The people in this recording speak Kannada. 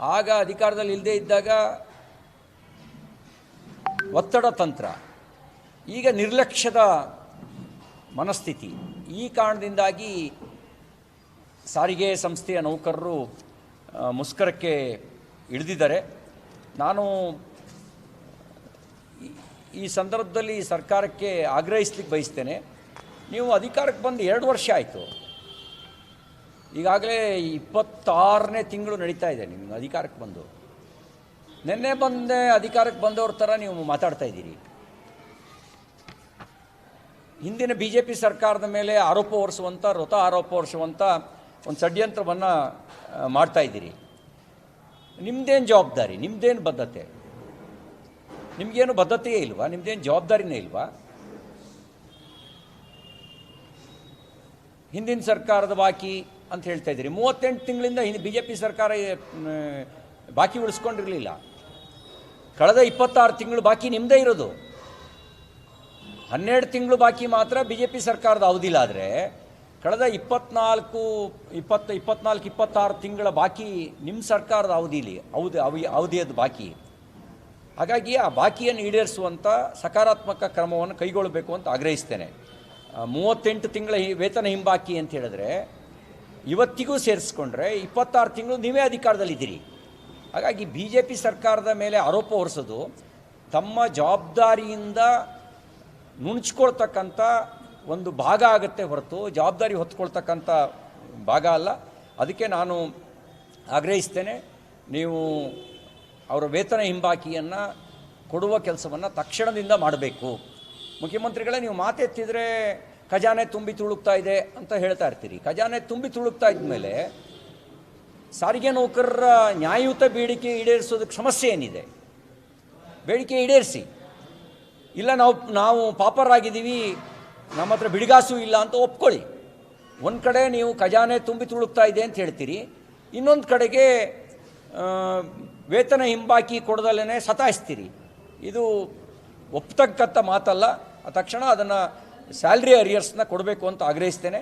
ಆಗ ಅಧಿಕಾರದಲ್ಲಿ ಇಲ್ಲದೇ ಇದ್ದಾಗ ಒತ್ತಡ ತಂತ್ರ, ಈಗ ನಿರ್ಲಕ್ಷ್ಯದ ಮನಸ್ಥಿತಿ. ಈ ಕಾರಣದಿಂದಾಗಿ ಸಾರಿಗೆ ಸಂಸ್ಥೆಯ ನೌಕರರು ಮುಸ್ಕರಕ್ಕೆ ಇಳಿದಿದ್ದಾರೆ. ನಾನು ಈ ಸಂದರ್ಭದಲ್ಲಿ ಸರ್ಕಾರಕ್ಕೆ ಆಗ್ರಹಿಸ್ಲಿಕ್ಕೆ ಬಯಸ್ತೇನೆ. ನೀವು ಅಧಿಕಾರಕ್ಕೆ ಬಂದು ಎರಡು ವರ್ಷ ಆಯಿತು. ಈಗಾಗಲೇ ಇಪ್ಪತ್ತಾರನೇ ತಿಂಗಳು ನಡೀತಾ ಇದೆ ನಿಮ್ಮ ಅಧಿಕಾರಕ್ಕೆ ಬಂದು. ನಿನ್ನೆ ಬಂದೆ, ಅಧಿಕಾರಕ್ಕೆ ಬಂದವ್ರ ಥರ ನೀವು ಮಾತಾಡ್ತಾ ಇದ್ದೀರಿ. ಹಿಂದಿನ ಬಿ ಜೆ ಪಿ ಸರ್ಕಾರದ ಮೇಲೆ ಆರೋಪ ಹೊರಿಸುವಂಥ ಋತ ಆರೋಪ ಹೊರಿಸುವಂಥ ಒಂದು ಷಡ್ಯಂತ್ರವನ್ನು ಮಾಡ್ತಾ ಇದ್ದೀರಿ. ನಿಮ್ಮದೇನು ಜವಾಬ್ದಾರಿ? ನಿಮ್ಮದೇನು ಬದ್ಧತೆ? ನಿಮಗೇನು ಬದ್ಧತೆಯೇ ಇಲ್ವಾ? ನಿಮ್ಮದೇನು ಜವಾಬ್ದಾರಿನೇ ಇಲ್ವಾ? ಹಿಂದಿನ ಸರ್ಕಾರದ ಬಾಕಿ ಅಂತ ಹೇಳ್ತಾ ಇದ್ದೀರಿ. ಮೂವತ್ತೆಂಟು ತಿಂಗಳಿಂದ ಹಿಂದೆ ಬಿ ಜೆ ಪಿ ಸರ್ಕಾರ ಬಾಕಿ ಉಳಿಸ್ಕೊಂಡಿರಲಿಲ್ಲ. ಕಳೆದ ಇಪ್ಪತ್ತಾರು ತಿಂಗಳು ಬಾಕಿ ನಿಮ್ಮದೇ ಇರೋದು. ಹನ್ನೆರಡು ತಿಂಗಳು ಬಾಕಿ ಮಾತ್ರ ಬಿ ಜೆ ಪಿ ಸರ್ಕಾರದ ಅವಧಿಲ್ಲ ಆದರೆ, ಕಳೆದ ಇಪ್ಪತ್ನಾಲ್ಕು, ಇಪ್ಪತ್ತು, ಇಪ್ಪತ್ನಾಲ್ಕು, ಇಪ್ಪತ್ತಾರು ತಿಂಗಳ ಬಾಕಿ ನಿಮ್ಮ ಸರ್ಕಾರದ ಅವಧಿಲಿ, ಅವಧಿ ಅವಿ ಅವಧಿಯದ್ದು ಬಾಕಿ. ಹಾಗಾಗಿ ಆ ಬಾಕಿಯನ್ನು ಈಡೇರಿಸುವಂಥ ಸಕಾರಾತ್ಮಕ ಕ್ರಮವನ್ನು ಕೈಗೊಳ್ಳಬೇಕು ಅಂತ ಆಗ್ರಹಿಸ್ತೇನೆ. ಮೂವತ್ತೆಂಟು ತಿಂಗಳ ವೇತನ ಹಿಂಬಾಕಿ ಅಂತ ಹೇಳಿದ್ರೆ ಇವತ್ತಿಗೂ ಸೇರಿಸ್ಕೊಂಡ್ರೆ ಇಪ್ಪತ್ತಾರು ತಿಂಗಳು ನೀವೇ ಅಧಿಕಾರದಲ್ಲಿದ್ದೀರಿ. ಹಾಗಾಗಿ ಬಿ ಜೆ ಪಿ ಸರ್ಕಾರದ ಮೇಲೆ ಆರೋಪ ಹೊರಿಸೋದು ತಮ್ಮ ಜವಾಬ್ದಾರಿಯಿಂದ ನುಣುಚ್ಕೊಳ್ತಕ್ಕಂಥ ಒಂದು ಭಾಗ ಆಗುತ್ತೆ ಹೊರತು, ಜವಾಬ್ದಾರಿ ಹೊತ್ಕೊಳ್ತಕ್ಕಂಥ ಭಾಗ ಅಲ್ಲ. ಅದಕ್ಕೆ ನಾನು ಆಗ್ರಹಿಸ್ತೇನೆ, ನೀವು ಅವರ ವೇತನ ಹಿಂಬಾಕಿಯನ್ನು ಕೊಡುವ ಕೆಲಸವನ್ನು ತಕ್ಷಣದಿಂದ ಮಾಡಬೇಕು. ಮುಖ್ಯಮಂತ್ರಿಗಳೇ, ನೀವು ಮಾತೆತ್ತಿದ್ರೆ ಖಜಾನೆ ತುಂಬಿ ತುಳುಕ್ತಾ ಇದೆ ಅಂತ ಹೇಳ್ತಾ ಇರ್ತೀರಿ. ಖಜಾನೆ ತುಂಬಿ ತುಳುಕ್ತಾ ಇದ್ಮೇಲೆ ಸಾರಿಗೆ ನೌಕರರ ನ್ಯಾಯಯುತ ಬೇಡಿಕೆ ಈಡೇರಿಸೋದಕ್ಕೆ ಸಮಸ್ಯೆ ಏನಿದೆ? ಬೇಡಿಕೆ ಈಡೇರಿಸಿ. ಇಲ್ಲ ನಾವು ನಾವು ಪಾಪರಾಗಿದ್ದೀವಿ, ನಮ್ಮ ಹತ್ರ ಬಿಡಿಗಾಸು ಇಲ್ಲ ಅಂತ ಒಪ್ಕೊಳ್ಳಿ. ಒಂದು ಕಡೆ ನೀವು ಖಜಾನೆ ತುಂಬಿ ತುಳುಕ್ತಾ ಇದೆ ಅಂತ ಹೇಳ್ತೀರಿ. ಇನ್ನೊಂದು ಕಡೆಗೆ ವೇತನ ಹಿಂಬಾಕಿ ಕೊಡದಲ್ಲೇ ಸತಾಯಿಸ್ತೀರಿ. ಇದು ಒಪ್ತಕ್ಕಂಥ ಮಾತಲ್ಲ. ತಕ್ಷಣ ಅದನ್ನು ಸ್ಯಾಲ್ರಿ ಅರಿಯರ್ಸ್ನ ಕೊಡಬೇಕು ಅಂತ ಆಗ್ರಹಿಸ್ತೇನೆ.